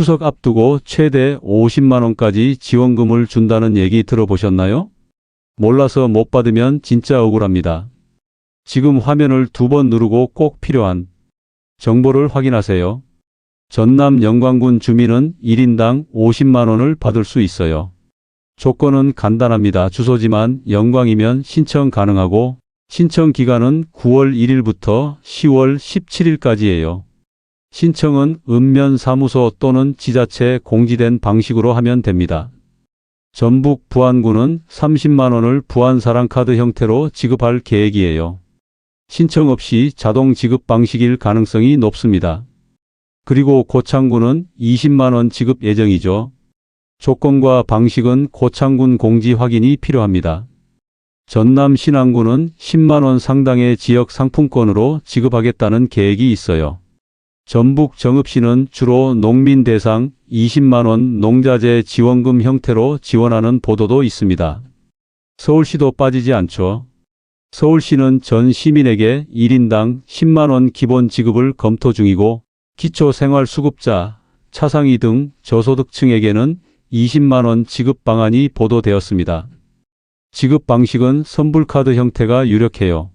추석 앞두고 최대 50만원까지 지원금을 준다는 얘기 들어보셨나요? 몰라서 못 받으면 진짜 억울합니다. 지금 화면을 두 번 누르고 꼭 필요한 정보를 확인하세요. 전남 영광군 주민은 1인당 50만원을 받을 수 있어요. 조건은 간단합니다. 주소지만 영광이면 신청 가능하고 신청 기간은 9월 1일부터 10월 17일까지예요. 신청은 읍면 사무소 또는 지자체 공지된 방식으로 하면 됩니다. 전북 부안군은 30만 원을 부안사랑카드 형태로 지급할 계획이에요. 신청 없이 자동 지급 방식일 가능성이 높습니다. 그리고 고창군은 20만 원 지급 예정이죠. 조건과 방식은 고창군 공지 확인이 필요합니다. 전남 신안군은 10만 원 상당의 지역 상품권으로 지급하겠다는 계획이 있어요. 전북 정읍시는 주로 농민 대상 20만 원 농자재 지원금 형태로 지원하는 보도도 있습니다. 서울시도 빠지지 않죠. 서울시는 전 시민에게 1인당 10만 원 기본 지급을 검토 중이고 기초생활수급자, 차상위 등 저소득층에게는 20만 원 지급 방안이 보도되었습니다. 지급 방식은 선불카드 형태가 유력해요.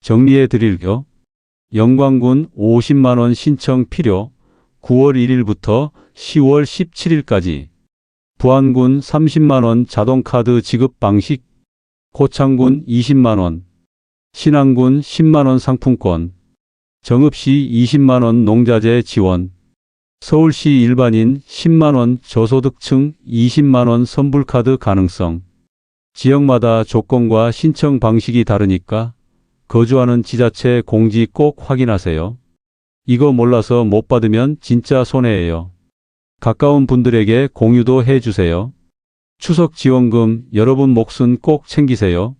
정리해 드릴게요. 영광군 50만 원 신청 필요 9월 1일부터 10월 17일까지. 부안군 30만 원 자동카드 지급 방식 고창군 20만 원 신안군 10만 원 상품권 정읍시 20만 원 농자재 지원 서울시 일반인 10만 원 저소득층 20만 원 선불카드 가능성. 지역마다 조건과 신청 방식이 다르니까 거주하는 지자체 공지 꼭 확인하세요. 이거 몰라서 못 받으면 진짜 손해예요. 가까운 분들에게 공유도 해주세요. 추석 지원금 여러분 몫은 꼭 챙기세요.